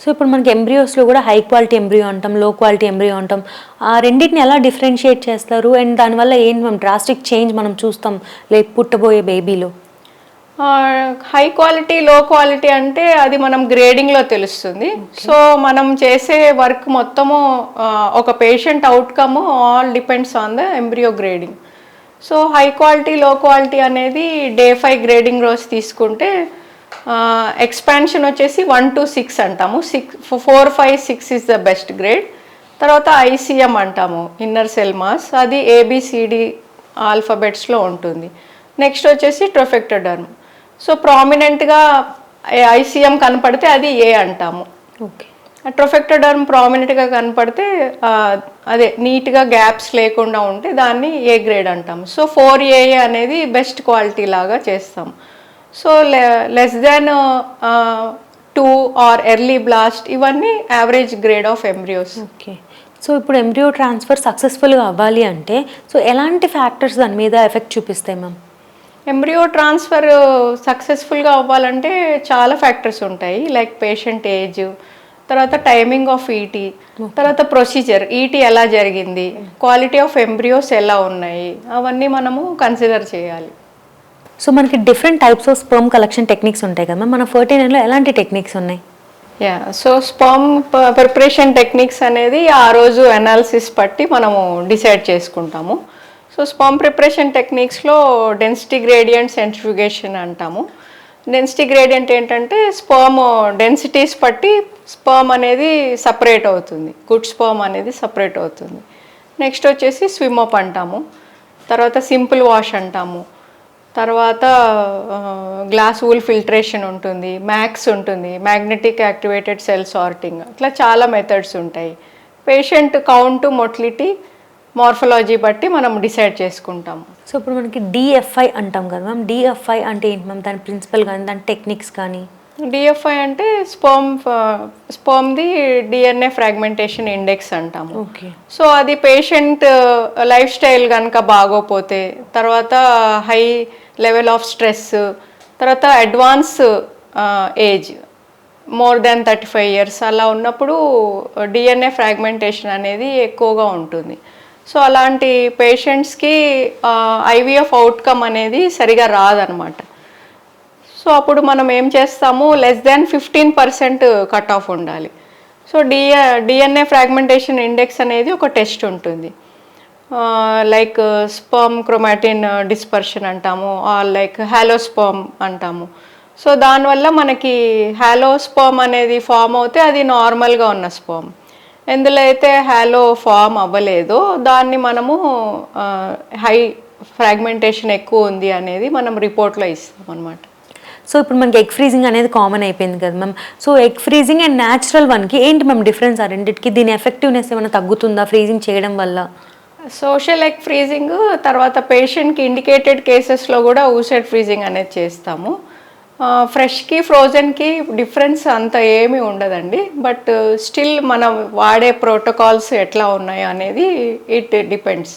So ఇప్పుడు మనకి ఎంబ్రియోస్లో కూడా హై క్వాలిటీ ఎంబ్రియో అంటాం లో క్వాలిటీ ఎంబ్రియో అంటాం. ఆ రెండింటిని ఎలా డిఫరెన్షియేట్ చేస్తారు? అండ్ దానివల్ల ఏం మనం డ్రాస్టిక్ చేంజ్ మనం చూస్తాం లైక్ పుట్టబోయే బేబీలో హై క్వాలిటీ లో క్వాలిటీ అంటే అది మనం గ్రేడింగ్లో తెలుస్తుంది. సో మనం చేసే వర్క్ మొత్తము ఒక patient outcome all depends on the embryo grading so high quality low quality అనేది డే ఫైవ్ గ్రేడింగ్ రోజు తీసుకుంటే ఎక్స్పాన్షన్ వచ్చేసి వన్ టు సిక్స్ అంటాము. Six four five six is the best grade తర్వాత ఐసీఎం అంటాము ఇన్నర్ సెల్ మాస్ అది ABCD ఆల్ఫాబెట్స్లో ఉంటుంది. నెక్స్ట్ వచ్చేసి ట్రొఫెక్టోడర్మ్ సో ప్రామినెంట్గా ఐసీఎం కనపడితే అది ఏ అంటాము. ఓకే ట్రొఫెక్టోడర్మ్ ప్రామినెంట్గా కనపడితే అదే నీట్గా గ్యాప్స్ లేకుండా ఉంటే దాన్ని ఏ గ్రేడ్ అంటాం సో ఫోర్ ఏ అనేది బెస్ట్ క్వాలిటీ లాగా చేస్తాం so less than two or early blast ఇవన్నీ average grade of embryos okay so ఇప్పుడు ఎంబ్రియో ట్రాన్స్ఫర్ సక్సెస్ఫుల్గా అవ్వాలి అంటే సో ఎలాంటి ఫ్యాక్టర్స్ దాని మీద ఎఫెక్ట్ చూపిస్తాయి మ్యామ్ ఎంబ్రియో ట్రాన్స్ఫర్ సక్సెస్ఫుల్గా అవ్వాలంటే చాలా ఫ్యాక్టర్స్ ఉంటాయి. లైక్ పేషెంట్ ఏజ్ తర్వాత టైమింగ్ ఆఫ్ ఈటీ తర్వాత ప్రొసీజర్ ఈటీ ఎలా జరిగింది క్వాలిటీ ఆఫ్ ఎంబ్రియోస్ ఎలా ఉన్నాయి అవన్నీ మనము కన్సిడర్ చేయాలి. సో మనకి different types of sperm collection techniques ఉంటాయి కదా మన ఫోర్టీ ఎలాంటి టెక్నిక్స్ ఉన్నాయి? Yeah so sperm preparation techniques అనేది ఆ రోజు అనాలిసిస్ బట్టి మనము డిసైడ్ చేసుకుంటాము. సో స్పర్మ్ ప్రిపరేషన్ టెక్నిక్స్లో డెన్సిటీ గ్రేడియంట్ సెంట్రిఫ్యుగేషన్ అంటాము. డెన్సిటీ గ్రేడియంట్ ఏంటంటే స్పర్మ్ డెన్సిటీస్ బట్టి స్పర్మ్ అనేది సపరేట్ అవుతుంది. గుడ్ స్పర్మ్ అనేది సపరేట్ అవుతుంది. నెక్స్ట్ వచ్చేసి స్విమ్ అప్ అంటాము. తర్వాత సింపుల్ వాష్ అంటాము. తర్వాత గ్లాస్ వూల్ ఫిల్టరేషన్ ఉంటుంది మ్యాక్స్ ఉంటుంది మ్యాగ్నెటిక్ యాక్టివేటెడ్ సెల్ సార్టింగ్. అట్లా చాలా మెథడ్స్ ఉంటాయి. పేషెంట్ కౌంట్ మొట్లిటీ మార్ఫలాజీ బట్టి మనం డిసైడ్ చేసుకుంటాము. సో ఇప్పుడు మనకి డిఎఫ్ఐ అంటాం కదా మ్యామ్. డిఎఫ్ఐ అంటే ఏంటి మ్యామ్? దాని ప్రిన్సిపల్ కానీ దాని టెక్నిక్స్ కానీ? డిఎఫ్ఐ అంటే స్పర్మ్ స్పర్మ్ది డిఎన్ఏ ఫ్రాగ్మెంటేషన్ ఇండెక్స్ అంటాము. ఓకే. సో అది పేషెంట్ లైఫ్ స్టైల్ కనుక బాగోపోతే తర్వాత హై లెవెల్ ఆఫ్ స్ట్రెస్ తర్వాత advance age more than thirty five years అలా ఉన్నప్పుడు డిఎన్ఏ ఫ్రాగ్మెంటేషన్ అనేది ఎక్కువగా ఉంటుంది. సో అలాంటి పేషెంట్స్కి ఐవీఎఫ్ అవుట్కమ్ అనేది సరిగా రాదనమాట. సో అప్పుడు మనం ఏం చేస్తాము? Less than fifteen percent cut off ఉండాలి. So DA DNA fragmentation index అనేది ఒక టెస్ట్ ఉంటుంది. లైక్ స్పర్మ్ క్రోమాటిన్ డిస్పర్షన్ అంటాము ఆర్ లైక్ హ్యాలోస్పర్మ్ అంటాము. సో దానివల్ల మనకి హ్యాలోస్పర్మ్ అనేది ఫామ్ అవుతే అది నార్మల్గా ఉన్న స్పర్మ్ ఎందులో అయితే హ్యాలో ఫామ్ అవ్వలేదో దాన్ని మనము హై ఫ్రాగ్మెంటేషన్ ఎక్కువ ఉంది అనేది మనం రిపోర్ట్లో ఇస్తాం అనమాట సో ఇప్పుడు మనకి ఎగ్ ఫ్రీజింగ్ అనేది కామన్ అయిపోయింది కదా ma'am. So egg freezing and natural వన్కి ఏంటి మ్యామ్ డిఫరెన్స్ ఆ రెండింటికి? దీని ఎఫెక్టివ్నెస్ ఏమైనా తగ్గుతుందా ఫ్రీజింగ్ చేయడం వల్ల? సోషల్ ఎగ్ ఫ్రీజింగ్ తర్వాత పేషెంట్కి ఇండికేటెడ్ కేసెస్లో కూడా ఊసెడ్ ఫ్రీజింగ్ అనేది చేస్తాము. ఫ్రెష్కి ఫ్రోజన్కి డిఫరెన్స్ అంత ఏమీ ఉండదండి. బట్ స్టిల్ మనం వాడే ప్రోటోకాల్స్ ఎట్లా ఉన్నాయో అనేది ఇట్ డిపెండ్స్